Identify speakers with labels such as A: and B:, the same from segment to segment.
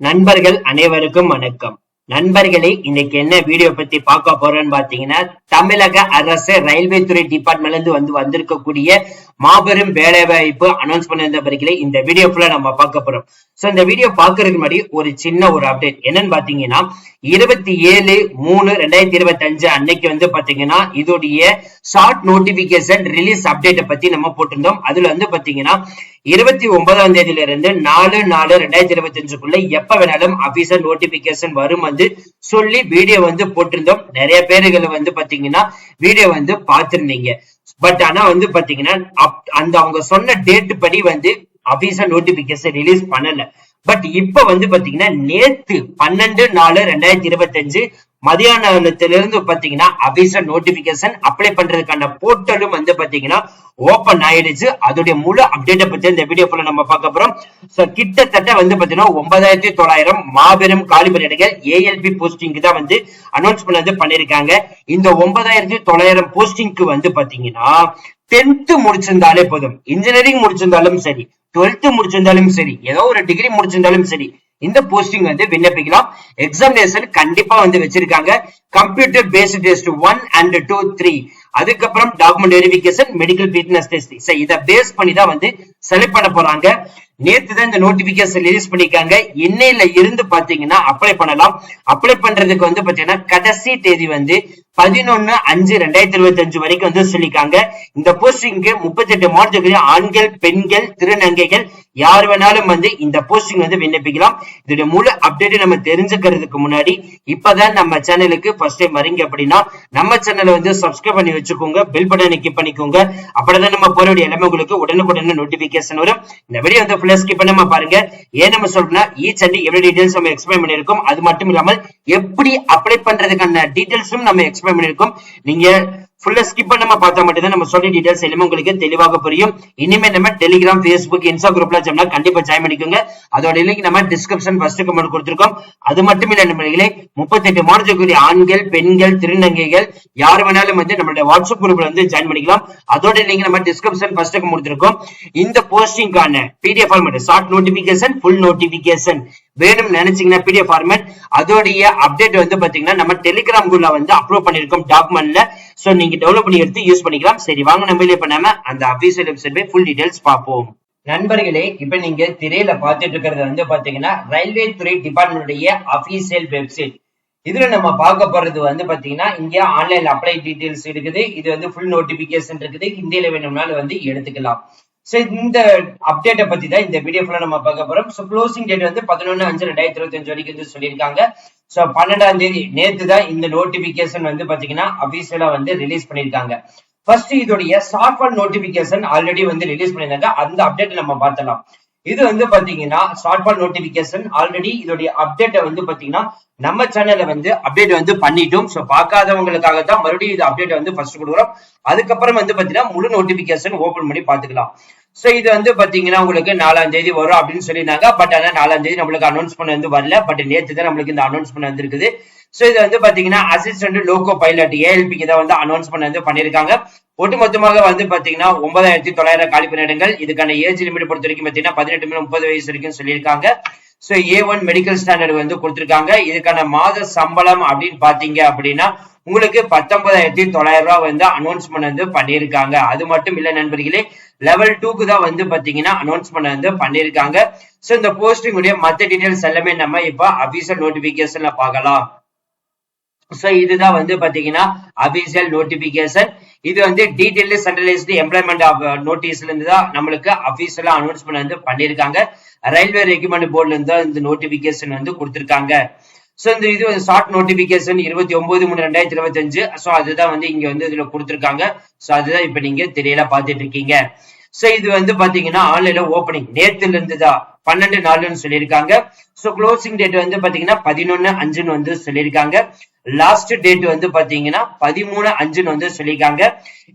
A: நண்பர்கள் அனைவருக்கும் வணக்கம். நண்பர்களே இன்னைக்கு என்ன வீடியோ பத்தி பார்க்க போறோம்னு பாத்தீங்கன்னா தமிழக அரசு ரயில்வே துறை டிபார்ட்மெண்ட்ல இருந்து வந்து வந்திருக்கக்கூடிய மாபெரும் வேலை வாய்ப்பு அனௌன்ஸ் பண்ணிருந்த பிறகு இந்த வீடியோ ஃபுல்லா நம்ம பார்க்க போறோம். சோ இந்த வீடியோ பாக்குறதுக்கு முன்னாடி ஒரு சின்ன ஒரு அப்டேட் என்னன்னு பாத்தீங்கன்னா இருபத்தி ஏழு மூணு ரெண்டாயிரத்தி இருபத்தி அஞ்சு அன்னைக்கு வந்து பாத்தீங்கன்னா இதோடைய ஷார்ட் நோட்டிபிகேஷன் ரிலீஸ் அப்டேட்டை பத்தி நம்ம போட்டிருந்தோம். அதுல வந்து பாத்தீங்கன்னா இருபத்தி ஒன்பதாம் தேதியில இருந்து நாலு நாலு ரெண்டாயிரத்தி இருபத்தி அஞ்சுக்குள்ள எப்ப வேணாலும் அபிஷியல் நோட்டிபிகேஷன் வரும் வந்து சொல்லி வீடியோ வந்து போட்டிருந்தோம். நிறைய பேர்கள் வந்து பாத்தீங்கன்னா வீடியோ வந்து பார்த்திருந்தீங்க. பட் ஆனா வந்து பாத்தீங்கன்னா அப்- அந்த அவங்க சொன்ன டேட் படி வந்து அபிஷியல் நோட்டிபிகேஷன் ரிலீஸ் பண்ணல. பட் இப்ப வந்து பாத்தீங்கன்னா நேத்து பன்னெண்டு நாலு ரெண்டாயிரத்தி இருபத்தி அஞ்சு மதியானத்துல இருந்து பாத்தீங்கன்னா அபிஷியல் நோட்டிபிகேஷன் அப்ளை பண்றதுக்கான போர்ட்டலும் வந்து பாத்தீங்கன்னா ஓபன் ஆயிடுச்சு. அதோடைய முழு அப்டேட்டை பத்தி இந்த வீடியோ ஃபுல்லா நம்ம பார்க்க போறோம். சோ கிட்டத்தட்ட வந்து பாத்தீங்கன்னா ஒன்பதாயிரத்தி தொள்ளாயிரம் மாபெரும் காலிபரேடுகள் ஏஎல்பி போஸ்டிங்க்கு தான் வந்து அனௌன்ஸ் பண்ணது பண்ணிருக்காங்க. இந்த ஒன்பதாயிரத்தி தொள்ளாயிரம் போஸ்டிங்க்கு வந்து பாத்தீங்கன்னா டென்த்து முடிச்சிருந்தாலே போதும். இன்ஜினியரிங் முடிச்சிருந்தாலும் சரி டுவெல்த்து முடிச்சிருந்தாலும் சரி ஏதோ ஒரு டிகிரி முடிச்சிருந்தாலும் சரி இந்த போஸ்டிங் வந்து விண்ணப்பிக்கலாம். எக்ஸாமினேஷன் கண்டிப்பா வந்து வச்சிருக்காங்க. Computer based test one and two three அதுக்கப்புறம் document verification medical fitness test இதை பேஸ் பண்ணி தான் வந்து செலக்ட் பண்ண போறாங்க. நேத்து தான் இந்த நோட்டிபிகேஷன் ரிலீஸ் பண்ணிருக்காங்க இன்னையில இருந்து பாத்தீங்கன்னா அப்ளை பண்ணலாம். அப்ளை பண்றதுக்கு வந்து பாத்தீங்கன்னா கடைசி தேதி வந்து பதினொன்னு அஞ்சு ரெண்டாயிரத்தி இருபத்தி அஞ்சு வரைக்கும் வந்து சொல்லிருக்காங்க இந்த போஸ்டிங்க்கு முப்பத்தி எட்டு மார்க் ஆண்கள் பெண்கள் திருநங்கைகள் யார் வேணாலும் வந்து இந்த போஸ்டிங் வந்து விண்ணப்பிக்கலாம். இதோட முழு அப்டேட் நம்ம தெரிஞ்சுக்கிறதுக்கு முன்னாடி இப்பதான் நம்ம சேனலுக்கு ஃபர்ஸ்ட் டைம் வரீங்க அப்படின்னா நம்ம சேனலை வந்து சப்ஸ்கிரைப் பண்ணி வச்சுக்கோங்க. பெல் பட்டனை கிளிக் பண்ணிக்கோங்க. அப்படிதான் நம்ம போற வேண்டிய எல்லாமே உங்களுக்கு உடனுக்குடன் நோட்டிபிகேஷன் வரும். இந்த வீடியோ வந்து ஃபுல்லா ஸ்கிப் பண்ணாம பாருங்க. ஏன் நம்ம சொல்றோம்னா ஈச் அண்ட் எவ்வளவு டீடைல்ஸ் நம்ம எக்ஸ்பிளைன் பண்ணிருக்கோம் அது மட்டும் இல்லாமல் எப்படி அப்ளை பண்றதுக்கான டீடைல்ஸும் நம்ம எக்ஸ்பிளைன் பண்ணிருக்கோம் நீங்க ஃபுல்லா ஸ்கிப் பண்ணாம பார்த்தா மட்டும்தான் நம்ம சொல்ற டீடைல்ஸ் எல்லாமே உங்களுக்கு தெளிவாக புரியும். இனிமே நம்ம டெலிகிராம் ஃபேஸ்புக் இன்ஸ்டா குரூப்ல சொன்னா கண்டிப்பா ஜாயின் பண்ணிக்கோங்க. அதோட லிங்க் நம்ம டிஸ்கிரிப்ஷன் ஃபர்ஸ்ட் கமெண்ட் கொடுத்திருக்கோம். அது மட்டும் இல்ல நம்மளே முப்பத்தெட்டு மாநிலக்கூடிய ஆண்கள் பெண்கள் திருநங்கைகள் யார் வேணாலும் வந்து நம்மளுடைய வாட்ஸ்அப் குரூப்ல வந்து ஜாயின் பண்ணிக்கலாம். அதோட லிங்க் நம்ம டிஸ்கிரிப்ஷன் ஃபர்ஸ்ட் கொடுத்திருக்கோம். இந்த போஸ்டிங்கான PDF format short notification full notification வேணும் நினைச்சீங்கன்னா பிடிஎஃப் ஃபார்மேட் அதோடைய அப்டேட் வந்து பாத்தீங்கன்னா நம்ம டெலிகிராம் குரூப்ல வந்து அப்லோட் பண்ணிருக்கோம் டாக்குமெண்ட்ல சோ நீங்க டெவலப் பண்ணி எடுத்து யூஸ் பண்ணிக்கலாம். சரி வாங்க நம்ம பண்ணாம அந்த அபிஷியல் வெப்சைட் போய் ஃபுல் டீடைல்ஸ் பார்ப்போம். நண்பர்களே இப்ப நீங்க திரையில பார்த்துட்டு இருக்கிறது வந்து பாத்தீங்கன்னா ரயில்வே துறை டிபார்ட்மெண்ட்டுடைய அபிஷியல் வெப்சைட் இதுல நம்ம பார்க்க போறது வந்து பாத்தீங்கன்னா இங்க ஆன்லைன் அப்ளை டீடைல்ஸ் இருக்குது. இது வந்து ஃபுல் நோட்டிபிகேஷன் இருக்குது. ஹிந்தியில வேணும்னாலும் வந்து எடுத்துக்கலாம். சோ இந்த அப்டேட்டை பத்தி தான் இந்த வீடியோ நம்ம பார்க்க போறோம். சோ க்ளோசிங் டேட் வந்து பதினொன்னு அஞ்சு ரெண்டாயிரத்தி இருபத்தி அஞ்சு வரைக்கும் வந்து சொல்லியிருக்காங்க. சோ பன்னெண்டாம் தேதி நேத்து தான் இந்த நோட்டிபிகேஷன் வந்து பாத்தீங்கன்னா அபிஷியலா வந்து ரிலீஸ் பண்ணிருக்காங்க ஃபர்ஸ்ட் இதோடைய சாஃப்ட்வேர் நோட்டிபிகேஷன் ஆல்ரெடி வந்து ரிலீஸ் பண்ணியிருந்தாங்க. அந்த அப்டேட் நம்ம பார்த்தலாம் இது வந்து பாத்தீங்கன்னா சாஃப்ட்வேர் நோட்டிபிகேஷன் ஆல்ரெடி இதோடைய அப்டேட்டை வந்து பாத்தீங்கன்னா நம்ம சேனல்ல வந்து அப்டேட் வந்து பண்ணிட்டோம். சோ பார்க்காதவங்களுக்காக தான் மறுபடியும் இது அப்டேட் வந்து ஃபர்ஸ்ட் கொடுக்குறோம். அதுக்கப்புறம் வந்து பாத்தீங்கன்னா முழு நோட்டிபிகேஷன் ஓபன் பண்ணி பாத்துக்கலாம் சோ இது வந்து பாத்தீங்கன்னா உங்களுக்கு நாலாம் தேதி வரும் அப்படின்னு சொல்லியிருந்தாங்க. பட் ஆனா நாலாம் தேதி நம்மளுக்கு அனௌன்ஸ்மெண்ட் வந்து வரல. பட் நேத்து தான் நம்மளுக்கு இந்த அனௌன்ஸ்மெண்ட் வந்திருக்குது. சோ இது வந்து பாத்தீங்கன்னா அசிஸ்டன்ட் லோகோ பைலட் ஏஎல்பிக்கு தான் வந்து அனௌன்ஸ்மெண்ட் வந்து பண்ணிருக்காங்க ஒட்டுமொத்தமாக வந்து பாத்தீங்கன்னா ஒன்பதாயிரத்தி தொள்ளாயிரம் காலி பணியிடங்கள். இதுக்கான ஏஜ் லிமிட் பொறுத்த வரைக்கும் பாத்தீங்கன்னா பதினெட்டு முதல் முப்பது வயசு வரைக்கும் சொல்லியிருக்காங்க. So A one medical standard வந்து கொடுத்துருக்காங்க. இதுக்கான மாத சம்பளம் அப்படின்னு பார்த்தீங்க அப்படின்னா உங்களுக்கு பத்தொன்பதாயிரத்தி தொள்ளாயிரம் ரூபாய் வந்து அனௌன்ஸ்மெண்ட் வந்து பண்ணியிருக்காங்க. அது மட்டும் இல்ல நண்பர்களே லெவல் டூக்கு தான் வந்து பாத்தீங்கன்னா அனௌன்ஸ்மெண்ட் வந்து பண்ணியிருக்காங்க. ஸோ இந்த போஸ்டிங்குடைய மற்ற மத்த டீடைல்ஸ் எல்லாமே நம்ம இப்போ அபிஷியல் நோட்டிபிகேஷன்ல பார்க்கலாம். சோ இதுதான் வந்து பாத்தீங்கன்னா அபிஷியல் நோட்டிபிகேஷன் இது வந்து டீடைல் சென்ட்ரலைஸ்டு எம்ப்ளாய்மெண்ட் நோட்டீஸ்ல இருந்து தான் நம்மளுக்கு அபிஷியலா அனௌன்ஸ்மெண்ட் வந்து பண்ணிருக்காங்க ரயில்வே ரெக்யூமெண்ட் போர்ட்ல இருந்து தான் இந்த நோட்டிபிகேஷன் வந்து கொடுத்திருக்காங்க. சோ இந்த இது ஷார்ட் நோட்டிபிகேஷன் இருபத்தி ஒன்பது மூணு ரெண்டாயிரத்தி இருபத்தி அஞ்சு சோ அதுதான் வந்து இங்க வந்து இதுல கொடுத்திருக்காங்க. சோ அதுதான் இப்ப நீங்க தெரியல பாத்துட்டு இருக்கீங்க. சோ இது வந்து பாத்தீங்கன்னா ஆன்லைன்ல ஓபனிங் நேத்துல இருந்து தான் பன்னெண்டு நாலுன்னு சொல்லியிருக்காங்க. ஸோ க்ளோசிங் டேட் வந்து பாத்தீங்கன்னா பதினொன்னு அஞ்சுன்னு வந்து சொல்லியிருக்காங்க. லாஸ்ட் டேட் வந்து பாத்தீங்கன்னா பதிமூணு அஞ்சுன்னு வந்து சொல்லியிருக்காங்க.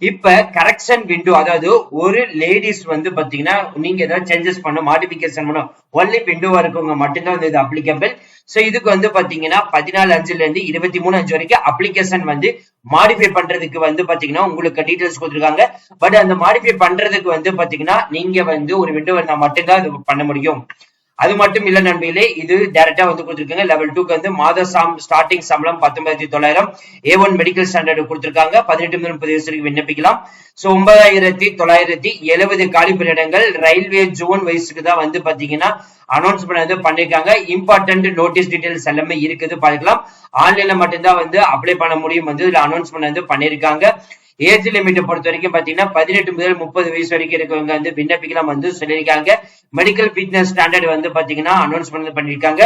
A: இப்ப கரெக்ஷன் விண்டோ அதாவது ஒரு லேடிஸ் வந்து பாத்தீங்கன்னா நீங்க ஏதாவது சேஞ்சஸ் பண்ணும் மாடிபிகேஷன் பண்ணும் ஒன்லி விண்டோவா இருக்கவங்க மட்டும்தான் வந்து இது அப்ளிகபிள் ஸோ இதுக்கு வந்து பாத்தீங்கன்னா பதினாலு அஞ்சுல இருந்து இருபத்தி மூணு அஞ்சு வரைக்கும் அப்ளிகேஷன் வந்து மாடிஃபை பண்றதுக்கு வந்து பாத்தீங்கன்னா உங்களுக்கு டீடைல்ஸ் கொடுத்துருக்காங்க. பட் அந்த மாடிஃபை பண்றதுக்கு வந்து பாத்தீங்கன்னா நீங்க வந்து ஒரு விண்டோ இருந்தா மட்டும்தான் இது பண்ண முடியும். அது மட்டும் இல்ல நண்பர்களே இது டைரக்டா வந்து கொடுத்திருக்காங்க. லெவல் டூக்கு வந்து மாத சாம் ஸ்டார்டிங் சம்பளம் பத்தொன்பதாயிரத்தி தொள்ளாயிரம். ஏ ஒன் மெடிக்கல் ஸ்டாண்டர்ட் கொடுத்திருக்காங்க. பதினெட்டு முதல் முப்பது வயசு வரைக்கும் விண்ணப்பிக்கலாம். சோ ஒன்பதாயிரத்தி தொள்ளாயிரத்தி எழுபது காலி பணியிடங்கள் ரயில்வே ஜோன் வயசுக்கு தான் வந்து பாத்தீங்கன்னா அனௌன்ஸ்மெண்ட் வந்து பண்ணிருக்காங்க. இம்பார்ட்டன்ட் நோட்டீஸ் டீடைல்ஸ் எல்லாமே இருக்குது. பாத்துக்கலாம் ஆன்லைன்ல மட்டும்தான் வந்து அப்ளை பண்ண முடியும் வந்து இதுல அனௌன்ஸ்மெண்ட் வந்து பண்ணிருக்காங்க. ஏஜ் லிமிட்டை பொறுத்த வரைக்கும் பாத்தீங்கன்னா பதினெட்டு முதல் முப்பது வயசு வரைக்கும் இருக்கவங்க வந்து விண்ணப்பிக்கலாம் வந்து சொல்லியிருக்காங்க. மெடிக்கல் ஃபிட்னஸ் ஸ்டாண்டர்ட் வந்து பாத்தீங்கன்னா அனௌன்ஸ்மெண்ட் பண்ணிருக்காங்க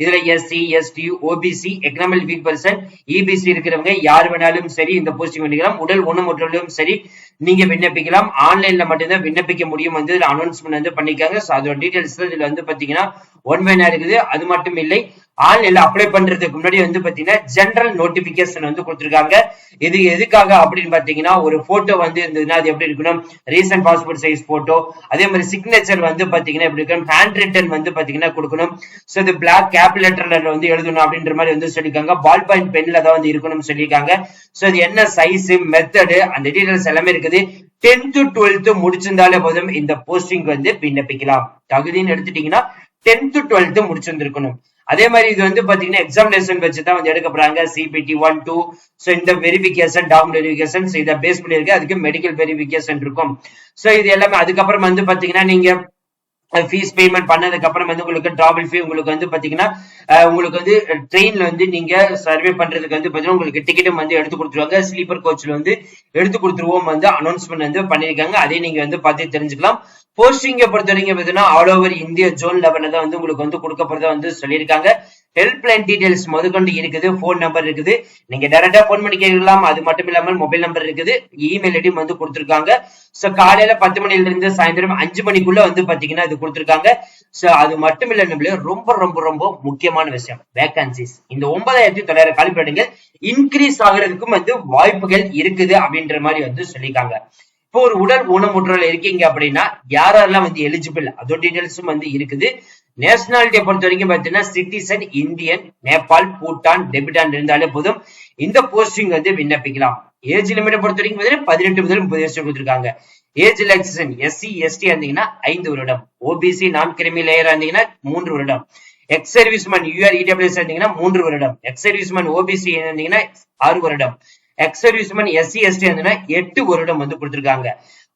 A: இதுல SC ST OBC economic weak person EBC இருக்கிறவங்க யார் வேணாலும் சரி இந்த போஸ்டிங் பண்ணிக்கலாம். உடல் ஊனமுற்றலும் சரி நீங்க விண்ணப்பிக்கலாம். ஆன்லைன்ல மட்டும்தான் விண்ணப்பிக்க முடியும் வந்து அனௌன்ஸ்மெண்ட் வந்து பண்ணிருக்காங்க ஸோ அதோட டீடைல்ஸ் இதுல வந்து பாத்தீங்கன்னா ஒன் வேனா இருக்குது. அது மட்டும் இல்லை ஆன்லைன்ல அப்ளை பண்றதுக்கு முன்னாடி வந்து பாத்தீங்கன்னா ஜென்ரல் நோட்டிபிகேஷன் வந்து கொடுத்துருக்காங்க. இது எதுக்காக அப்படின்னு பாத்தீங்கன்னா ஒரு போட்டோ வந்து இருந்ததுன்னா அது எப்படி இருக்கணும் ரீசன்ட் பாஸ்போர்ட் சைஸ் போட்டோ அதே மாதிரி சிக்னேச்சர் வந்து பாத்தீங்கன்னா எப்படி இருக்கணும் ஹேண்ட் ரிட்டன் வந்து பாத்தீங்கன்னா கொடுக்கணும். ஸோ இது பிளாக் கேப் லெட்டர்ல வந்து எழுதணும் அப்படின்ற மாதிரி வந்து சொல்லியிருக்காங்க. பால் பாயிண்ட் பென்ல தான் வந்து இருக்கணும்னு சொல்லியிருக்காங்க. ஸோ இது என்ன சைஸ் மெத்தடு அந்த டீடைல்ஸ் எல்லாமே இருக்குது. டென்த்து டுவெல்த்து முடிச்சிருந்தாலே போதும். இந்த போஸ்டிங் வந்து விண்ணப்பிக்கலாம். தகுதின்னு எடுத்துட்டீங்கன்னா டென்த்து டுவெல்த்து முடிச்சிருந்திருக்கணும். அதே மாதிரி இது வந்து பாத்தீங்கன்னா எக்ஸாமினேஷன் வச்சு தான் வந்து எடுக்க போறாங்க சிபிடி ஒன் டூ ஸோ இந்த வெரிஃபிகேஷன் டாக்குமெண்ட் வெரிஃபிகேஷன் இதை பேஸ் பண்ணியிருக்கு. அதுக்கு மெடிக்கல் வெரிஃபிகேஷன் இருக்கும். ஸோ இது எல்லாமே அதுக்கப்புறம் வந்து பாத்தீங்கன்னா நீங்க ஃபீஸ் பேமெண்ட் பண்ணதுக்கு அப்புறம் வந்து உங்களுக்கு டிராவல் ஃபீ உங்களுக்கு வந்து பாத்தீங்கன்னா உங்களுக்கு வந்து ட்ரெயின்ல வந்து நீங்க சர்வே பண்றதுக்கு வந்து பாத்தீங்கன்னா உங்களுக்கு டிக்கெட்டும் வந்து எடுத்து கொடுத்துருவாங்க. ஸ்லீப்பர் கோச்ல வந்து எடுத்து கொடுத்துருவோம் வந்து அனௌன்ஸ்மெண்ட் வந்து பண்ணிருக்காங்க அதையும் நீங்க வந்து பார்த்து தெரிஞ்சுக்கலாம். போஸ்டிங்கை பொறுத்த வரைக்கும் பார்த்தீங்கன்னா ஆல் ஓவர் இந்திய ஜோன் லெவலில் தான் வந்து உங்களுக்கு வந்து கொடுக்கப்படுறத வந்து சொல்லியிருக்காங்க. ஹெல்ப்லைன் டீடைல்ஸ் முதற்கொண்டு இருக்குது ஃபோன் நம்பர் இருக்குது. நீங்க டேரக்டா ஃபோன் பண்ணி கேட்கலாம் அது மட்டும் இல்லாமல் மொபைல் நம்பர் இருக்குது. இமெயில் ஐடியும் வந்து கொடுத்துருக்காங்க. சோ காலையில பத்து மணில இருந்து சாயந்தரம் அஞ்சு மணிக்குள்ள வந்து பாத்தீங்கன்னா இது கொடுத்துருக்காங்க. சோ அது மட்டும் இல்ல நம்மளே ரொம்ப ரொம்ப ரொம்ப முக்கியமான விஷயம். வேகன்சிஸ் இந்த ஒன்பதாயிரத்தி தொள்ளாயிரம் காலிப்படங்கள் இன்க்ரீஸ் ஆகுறதுக்கும் வந்து வாய்ப்புகள் இருக்குது அப்படின்ற மாதிரி வந்து சொல்லியிருக்காங்க. இப்போ ஒரு உடல் ஊனமுற்றல் இருக்கீங்க அப்படின்னா யாரெல்லாம் வந்து எலிஜிபிள் அதோட டீடைல்ஸும் வந்து இருக்குது. நேஷனாலிட்டியை பொறுத்த வரைக்கும் பாத்தீங்கன்னா citizen Indian Nepal Bhutan Tibetan இருந்தாலே போதும். இந்த போஸ்டிங் வந்து விண்ணப்பிக்கலாம். ஏஜ் லிமிட்டை பொறுத்த வரைக்கும் பதினெட்டு முதல் முப்பது வருஷம் கொடுத்துருக்காங்க. ஏஜ் ரிலாக்சேஷன் எஸ்சி எஸ்டி இருந்தீங்கன்னா ஐந்து வருடம். ஓபிசி நான் கிரிமி லேயர் இருந்தீங்கன்னா மூன்று வருடம். எக்ஸ் சர்வீஸ்மேன் யூஆர் இடபிள்யூஎஸ் இருந்தீங்கன்னா மூன்று வருடம். எக்ஸ் சர்வீஸ்மேன் ஓபிசி இருந்தீங்கன்னா ஆறு வருடம். எக்ஸ் சர்வீஸ்மேன் எஸ்சி எஸ்டி இருந்தீங்கன்னா எட்டு வருடம் வந்து கொடுத்துருக்காங்க.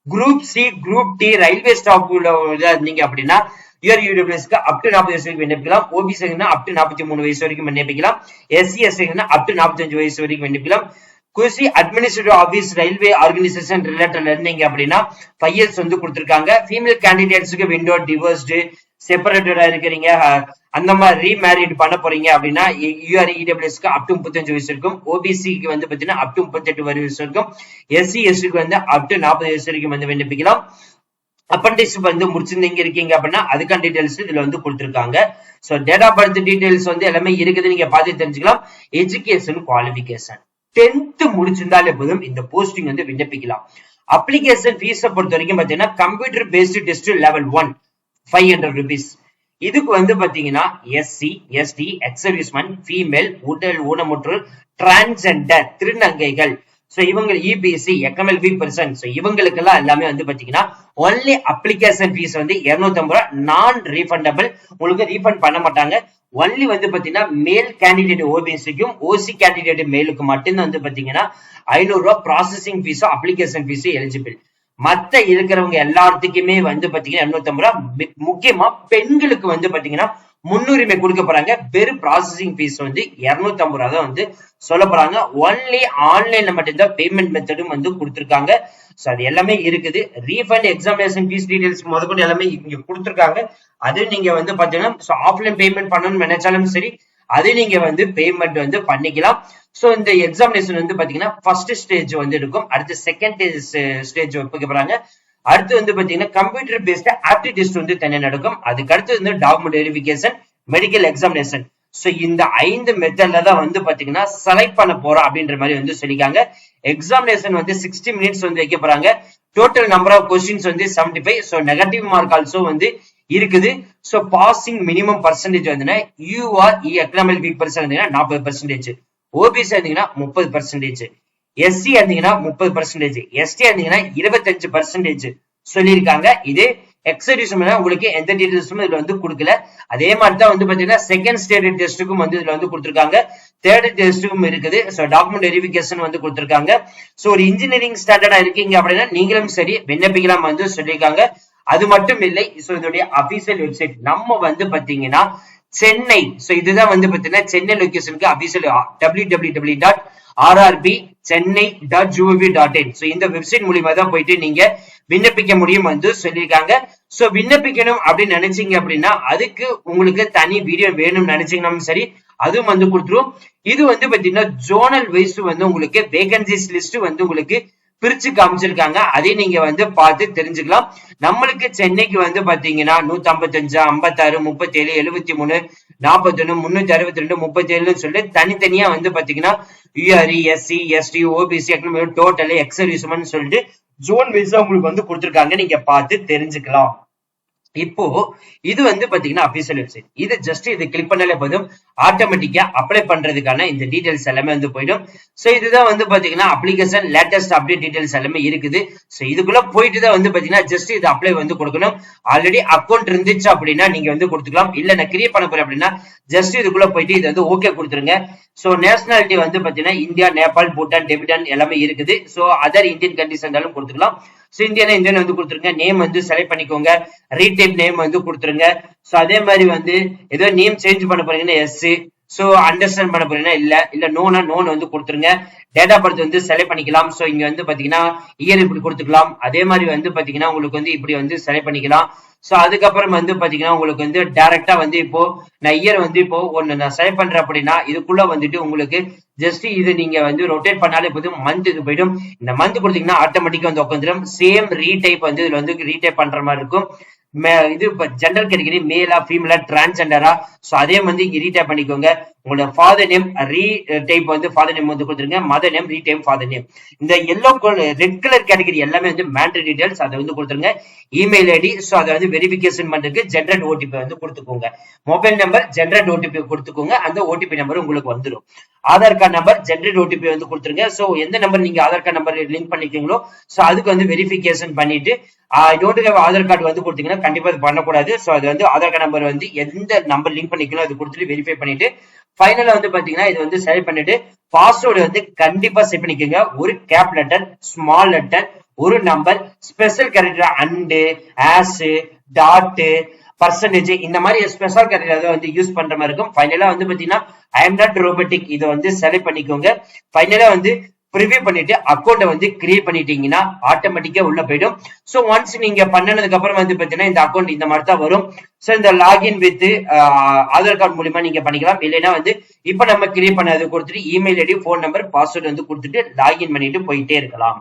A: Group C group D railway staff இருந்தீங்க அப்படின்னா யூஆர் யூடபிள்யூஸ்க்கு அப் டு நாற்பது வயசு வரைக்கும் விண்ணப்பிக்கலாம். ஓபிசிங்கன்னா அப் டு நாற்பத்தி மூணு வயசு வரைக்கும் விண்ணப்பிக்கலாம். எஸ்சி எஸ்டிங்கன்னா அப் டு நாற்பத்தஞ்சு வயசு வரைக்கும் விண்ணப்பிக்கலாம். குசி administrative office railway organisation related இருந்தீங்க அப்படின்னா ஃபைவ் இயர்ஸ் வந்து கொடுத்துருக்காங்க. ஃபீமேல் கேண்டிடேட்ஸுக்கு விண்டோ டிவோர்ஸ்டு செப்பரேட்டடா இருக்கிறீங்க. அந்த மாதிரி ரீமேரிட் பண்ண போறீங்க அப்படின்னா யூஆர் இடபிள்யூஸ்க்கு அப் டு முப்பத்தஞ்சு வயசு இருக்கும். ஓபிசிக்கு வந்து பாத்தீங்கன்னா அப் டு முப்பத்தெட்டு வயசு இருக்கும். எஸ்சி எஸ்டிக்கு வந்து அப் டு நாற்பது வயசு வரைக்கும் வந்து விண்ணப்பிக்கலாம். அப்பண்டிஸ் வந்து முடிச்சிருந்தீங்க இருக்கீங்க அப்படின்னா அதுக்கான டீடைல்ஸ் இதுல வந்து கொடுத்துருக்காங்க. So date of birth details வந்து எல்லாமே இருக்குது. நீங்க பார்த்து தெரிஞ்சுக்கலாம். எஜுகேஷன் குவாலிபிகேஷன் டென்த் முடிச்சிருந்தாலே போதும் இந்த போஸ்டிங் வந்து விண்ணப்பிக்கலாம். அப்ளிகேஷன் ஃபீஸை பொறுத்த வரைக்கும் பாத்தீங்கன்னா computer based test level one five hundred rupees இதுக்கு வந்து பாத்தீங்கன்னா SC ST ex serviceman female உடல் ஊனமுற்று டிரான்ஸ்ஜெண்டர் திருநங்கைகள். சோ இவங்க இபிசி எக்கம்எல்பி பர்சன் ஸோ இவங்களுக்கெல்லாம் எல்லாமே வந்து பாத்தீங்கன்னா ஒன்லி அப்ளிகேஷன் ஃபீஸ் வந்து 250 ரூபா. நான் ரீஃபண்டபிள் உங்களுக்கு ரீஃபண்ட் பண்ண மாட்டாங்க. ஒன்லி வந்து பாத்தீங்கன்னா மேல் கேண்டிடேட் ஓபிசிக்கும் ஓசி கேண்டிடேட் மேலுக்கு மட்டும்தான் வந்து பாத்தீங்கன்னா ஐநூறு ரூபா ப்ராசஸிங் ஃபீஸும் அப்ளிகேஷன் ஃபீஸும் எலிஜிபிள் மத்த இருக்கிறவங்க எல்லாத்துக்குமே வந்து பாத்தீங்கன்னா எண்ணூத்தி ரூபா. முக்கியமா பெண்களுக்கு வந்து பாத்தீங்கன்னா முன்னுரிமை கொடுக்க போறாங்க. வெறும் ப்ராசஸிங் ஃபீஸ் வந்து இருநூத்தம்பது ரூபா தான் வந்து சொல்ல போறாங்க. ஒன்லி ஆன்லைன்ல மட்டும்தான் பேமெண்ட் மெத்தடும் வந்து கொடுத்துருக்காங்க. சோ அது எல்லாமே இருக்குது. ரீஃபண்ட் எக்ஸாமினேஷன் ஃபீஸ் டீடைல்ஸ் முதற்கொண்டு எல்லாமே இங்க கொடுத்துருக்காங்க. அது நீங்க வந்து பாத்தீங்கன்னா ஆஃப்லைன் பேமெண்ட் பண்ணணும்னு நினைச்சாலும் சரி அது நீங்க வந்து பேமெண்ட் வந்து பண்ணிக்கலாம். ஸோ இந்த எக்ஸாமினேஷன் வந்து பாத்தீங்கன்னா ஃபர்ஸ்ட் ஸ்டேஜ் வந்து இருக்கும் அடுத்து செகண்ட் ஸ்டேஜ் வைக்க போறாங்க. அடுத்து வந்து பாத்தீங்கன்னா கம்ப்யூட்டர் பேஸ்ட் ஆப்டி டெஸ்ட் வந்து தனியாக நடக்கும். அதுக்கு அடுத்து வந்து document verification medical examination so இந்த ஐந்து மெத்தட்ல தான் வந்து பாத்தீங்கன்னா செலக்ட் பண்ண போறோம் அப்படின்ற மாதிரி வந்து சொல்லிக்காங்க எக்ஸாமினேஷன் வந்து சிக்ஸ்டி மினிட்ஸ் வந்து வைக்க போறாங்க. டோட்டல் நம்பர் ஆஃப் கொஸ்டின்ஸ் வந்து seventy five so negative mark also வந்து இருக்குது. ஸோ பாசிங் மினிமம் பர்சன்டேஜ் வந்து UR E economic weak percent நாற்பது பர்சன்டேஜ் ஓபிசி இருந்தீங்கன்னா முப்பது பர்சன்டேஜ் எஸ்சி இருந்தீங்கன்னா முப்பது பர்சன்டேஜ் எஸ்டி இருந்தீங்கன்னா இருபத்தஞ்சு பர்சன்டேஜ் சொல்லியிருக்காங்க. இது எக்ஸடியூஷன் உங்களுக்கு எந்த டீடைல்ஸும் இதுல வந்து கொடுக்கல. அதே மாதிரி தான் வந்து பாத்தீங்கன்னா செகண்ட் ஸ்டேட் டெஸ்ட்டுக்கும் வந்து இதுல வந்து கொடுத்துருக்காங்க. தேர்ட் டெஸ்ட்டுக்கும் இருக்குது. ஸோ டாக்குமெண்ட் வெரிஃபிகேஷன் வந்து கொடுத்துருக்காங்க. ஸோ ஒரு இன்ஜினியரிங் ஸ்டாண்டர்டா இருக்கீங்க அப்படின்னா நீங்களும் சரி விண்ணப்பிக்கலாம் வந்து சொல்லியிருக்காங்க. அது மட்டும் இல்லை ஸோ இதோடைய அபிஷியல் வெப்சைட் நம்ம வந்து பாத்தீங்கன்னா சென்னை ஸோ இதுதான் வந்து பாத்தீங்கன்னா Chennai லொகேஷனுக்கு official W W W dot RRB Chennai dot GOV dot in so இந்த வெப்சைட் மூலியமா தான் போயிட்டு நீங்க விண்ணப்பிக்க முடியும் வந்து சொல்லியிருக்காங்க. சோ விண்ணப்பிக்கணும் அப்படின்னு நினைச்சீங்க அப்படின்னா அதுக்கு உங்களுக்கு தனி வீடியோ வேணும்னு நினைச்சீங்கன்னாலும் சரி அதுவும் வந்து கொடுத்துரும். இது வந்து பாத்தீங்கன்னா ஜோனல் வைஸ் வந்து உங்களுக்கு வேகன்சிஸ் லிஸ்ட் வந்து உங்களுக்கு பிரிச்சு காமிச்சிருக்காங்க. அதை நீங்க வந்து பார்த்து தெரிஞ்சுக்கலாம். நம்மளுக்கு சென்னைக்கு வந்து பாத்தீங்கன்னா நூத்தி ஐம்பத்தஞ்சு ஐம்பத்தாறு முப்பத்தி ஏழு எழுபத்தி மூணு நாற்பத்தி ஒண்ணு முன்னூத்தி அறுபத்தி ரெண்டு முப்பத்தி ஏழுன்னு சொல்லிட்டு தனித்தனியா வந்து பாத்தீங்கன்னா UR E SC ST OBC total எக்ஸர்விசம்னு சொல்லிட்டு ஜோன் வைஸா உங்களுக்கு வந்து கொடுத்துருக்காங்க. நீங்க பார்த்து தெரிஞ்சுக்கலாம். இப்போ இது வந்து பாத்தீங்கன்னா அபிஷியல் வெப்சைட் இது ஜஸ்ட் இது கிளிக் பண்ணாலே போதும். ஆட்டோமேட்டிக்கா அப்ளை பண்றதுக்கான இந்த டீடைல்ஸ் எல்லாமே வந்து போயிடும். சோ இதுதான் வந்து பாத்தீங்கன்னா அப்ளிகேஷன் லேட்டஸ்ட் அப்டேட் டீடைல்ஸ் எல்லாமே இருக்குது. சோ இதுக்குள்ள போயிட்டு தான் வந்து பாத்தீங்கன்னா ஜஸ்ட் இது அப்ளை வந்து கொடுக்கணும். ஆல்ரெடி அக்கௌண்ட் இருந்துச்சு அப்படின்னா நீங்க வந்து கொடுத்துக்கலாம். இல்ல நான் கிரியேட் பண்ண போறேன் அப்படின்னா ஜஸ்ட் இதுக்குள்ள போயிட்டு இது வந்து ஓகே கொடுத்துருங்க. சோ நேஷனாலிட்டி வந்து பாத்தீங்கன்னா இந்தியா நேபாள் பூட்டான் டெபிட்டான் எல்லாமே இருக்குது. சோ அதர் இந்தியன் கண்ட்ரிஸ் இருந்தாலும் கொடுத்துக்கலாம். ஸோ இந்தியானா இந்தியன் வந்து கொடுத்துருங்க. நேம் வந்து செலக்ட் பண்ணிக்கோங்க. ரீடைப் நேம் வந்து கொடுத்துருங்க. ஸோ அதே மாதிரி வந்து ஏதோ நேம் சேஞ்ச் பண்ண போறீங்கன்னா எஸ் ஸோ அண்டர்ஸ்டாண்ட் பண்ண போறீங்கன்னா இல்ல இல்ல நோனா நோன் வந்து கொடுத்துருங்க. டேட்டா பர்த் வந்து செலக்ட் பண்ணிக்கலாம். ஸோ இங்க வந்து பாத்தீங்கன்னா இயர் இப்படி கொடுத்துக்கலாம். அதே மாதிரி வந்து பாத்தீங்கன்னா உங்களுக்கு வந்து இப்படி வந்து செலக்ட் பண்ணிக்கலாம். ஸோ அதுக்கப்புறம் வந்து பாத்தீங்கன்னா உங்களுக்கு வந்து டைரக்டா வந்து இப்போ நான் இயர் வந்து இப்போ ஒன்னு நான் செலக்ட் பண்றேன் அப்படின்னா இதுக்குள்ள வந்துட்டு உங்களுக்கு ஜஸ்ட் இது நீங்க வந்து ரொட்டேட் பண்ணாலே போதும் மந்த் இது போயிடும். இந்த மந்த் கொடுத்தீங்கன்னா ஆட்டோமேட்டிக்கா வந்து உட்காந்துடும் சேம் ரீடைப் வந்து இதுல வந்து ரீடைப் பண்ற மாதிரி இருக்கும். இது இப்ப ஜென்ரல் கேட்டகரி மேலா ஃபீமேலா டிரான்ஸ்ஜெண்டரா சோ அதே வந்து இங்க ரீடைப் பண்ணிக்கோங்க. உங்களோட ஃபாதர் நேம் ரீ டைப் வந்து ஃபாதர் நேம் வந்து கொடுத்துருங்க. Mother name retype father name இந்த எல்லோ ரெட் கலர் கேட்டகரி எல்லாமே வந்து மேண்ட்ரி டீடைல்ஸ் அதை வந்து கொடுத்துருங்க. இமெயில் ஐடி ஸோ அதை வந்து வெரிஃபிகேஷன் பண்றதுக்கு ஜென்ரேட் ஓடிபி வந்து கொடுத்துக்கோங்க. மொபைல் நம்பர் ஜென்ரேட் ஓடிபி கொடுத்துக்கோங்க. அந்த ஓடிபி நம்பர் உங்களுக்கு வந்துடும் Aadhaar card number generate OTP வந்து கொடுத்துருங்க. ஸோ எந்த நம்பர் நீங்க ஆதார் கார்டு நம்பர் லிங்க் பண்ணிக்கீங்களோ ஸோ அதுக்கு வந்து வெரிஃபிகேஷன் பண்ணிட்டு டோன்ட் ஹேவ் ஆதார் கார்டு வந்து கொடுத்தீங்கன்னா கண்டிப்பா அது பண்ணக்கூடாது. ஸோ அது வந்து ஆதார் கார்டு நம்பர் வந்து எந்த நம்பர் லிங்க் பண்ணிக்கலாம் அது கொடுத்துட்டு வெரிஃபை பண்ணிட்டு ஃபைனலா வந்து பாத்தீங்கன்னா இது வந்து செலக்ட் பண்ணிட்டு பாஸ்வேர்டு வந்து கண்டிப்பா செட் பண்ணிக்கோங்க. ஒரு கேப் லெட்டர் ஸ்மால் லெட்டர் ஒரு number special character and hash dot percentage இந்த மாதிரி ஸ்பெஷல் கேரக்டர் வந்து யூஸ் பண்ற மாதிரி இருக்கும். ஃபைனலா வந்து பாத்தீங்கன்னா ஐ எம் நாட் ரோபோட்டிக் இதை வந்து செலக்ட் பண்ணிக்கோங்க. ஃபைனலா வந்து ப்ரிவியூ பண்ணிட்டு அக்கௌண்ட்டை வந்து கிரியேட் பண்ணிட்டீங்கன்னா ஆட்டோமேட்டிக்கா உள்ள போயிடும். ஸோ ஒன்ஸ் நீங்க பண்ணனதுக்கு அப்புறம் வந்து பாத்தீங்கன்னா இந்த அக்கௌண்ட் இந்த மாதிரி தான் வரும். ஸோ இந்த லாகின் வித் ஆதார் கார்டு மூலியமா நீங்க பண்ணிக்கலாம். இல்லைன்னா வந்து இப்ப நம்ம கிரியேட் பண்ணது கொடுத்துட்டு email ID phone number password வந்து கொடுத்துட்டு லாகின் பண்ணிட்டு போயிட்டே இருக்கலாம்.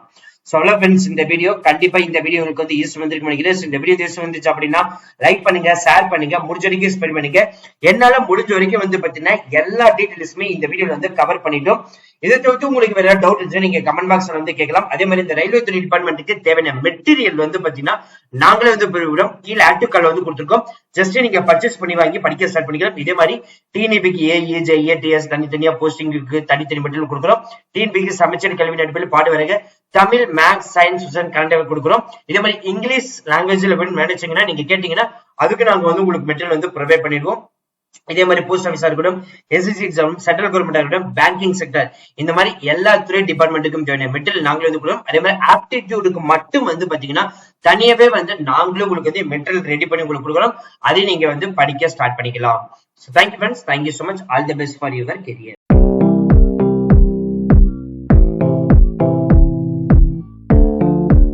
A: ஸோ அவ்வளோ ஃப்ரெண்ட்ஸ் இந்த வீடியோ கண்டிப்பா இந்த வீடியோ உங்களுக்கு வந்து யூஸ் வந்திருக்கு நினைக்கிறேன். இந்த வீடியோ யூஸ் வந்துச்சு அப்படின்னா லைக் பண்ணுங்க ஷேர் பண்ணுங்க முடிஞ்ச வரைக்கும் ஸ்பெண்ட் பண்ணுங்க. என்னால முடிஞ்ச வரைக்கும் வந்து பாத்தீங்கன்னா எல்லா டீட்டெயில்ஸுமே இந்த வீடியோல வந்து கவர் பண்ணிட்டோம். இதை தவிர்த்து உங்களுக்கு வேற டவுட் இருந்துச்சுன்னா நீங்க கமெண்ட் பாக்ஸ்ல வந்து கேட்கலாம். அதே மாதிரி இந்த ரயில்வே துறை டிபார்ட்மெண்ட்டுக்கு தேவையான மெட்டீரியல் வந்து பாத்தீங்கன்னா நாங்களே வந்து பெருவிடம் கீழே ஆக்டிவ் கால் வந்து கொடுத்துருக்கோம். ஜஸ்ட் நீங்க பர்ச்சேஸ் பண்ணி வாங்கி படிக்க ஸ்டார்ட் பண்ணிக்கலாம். இதே மாதிரி டிஎன்பிக்கு ஏஇ ஜெய்ஏ டிஎஸ் தனித்தனியா போஸ்டிங்க்கு தனித்தனி மெட்டீரியல் கொடுக்குறோம். டிஎன்பிக்கு சமைச்சர் கல்வி அடிப்படையில் பாடு வரைக. தமிழ் மேக்ஸ் சயின்ஸ் கரண்ட் கொடுக்குறோம். இதே மாதிரி இங்கிலீஷ் லாங்குவேஜ்ல வேணும் நினைச்சீங்கன்னா நீங்க கேட்டீங்கன்னா அதுக்கு நாங்க வந்து உங்களுக்கு மெட்டீரியல் வந்து ப்ரொவைட் பண்ணிடுவோம். இதே மாதிரி போஸ்ட் ஆஃபீஸா இருக்கட்டும் எஸ்எஸ்சி எக்ஸாம் சென்ட்ரல் கவர்மெண்டா இருக்கட்டும் பேங்கிங் செக்டர் இந்த மாதிரி எல்லா துறை டிபார்ட்மெண்ட்டுக்கும் ஜாயின் மெட்டீரியல் நாங்களே வந்து கொடுக்கும் அதே மாதிரி ஆப்டிடியூடுக்கு மட்டும் வந்து பாத்தீங்கன்னா தனியாவே வந்து நாங்களும் உங்களுக்கு வந்து மெட்டீரியல் ரெடி பண்ணி உங்களுக்கு கொடுக்குறோம். அதை நீங்க வந்து படிக்க ஸ்டார்ட் பண்ணிக்கலாம். Thank you friends thank you so much all the best for your career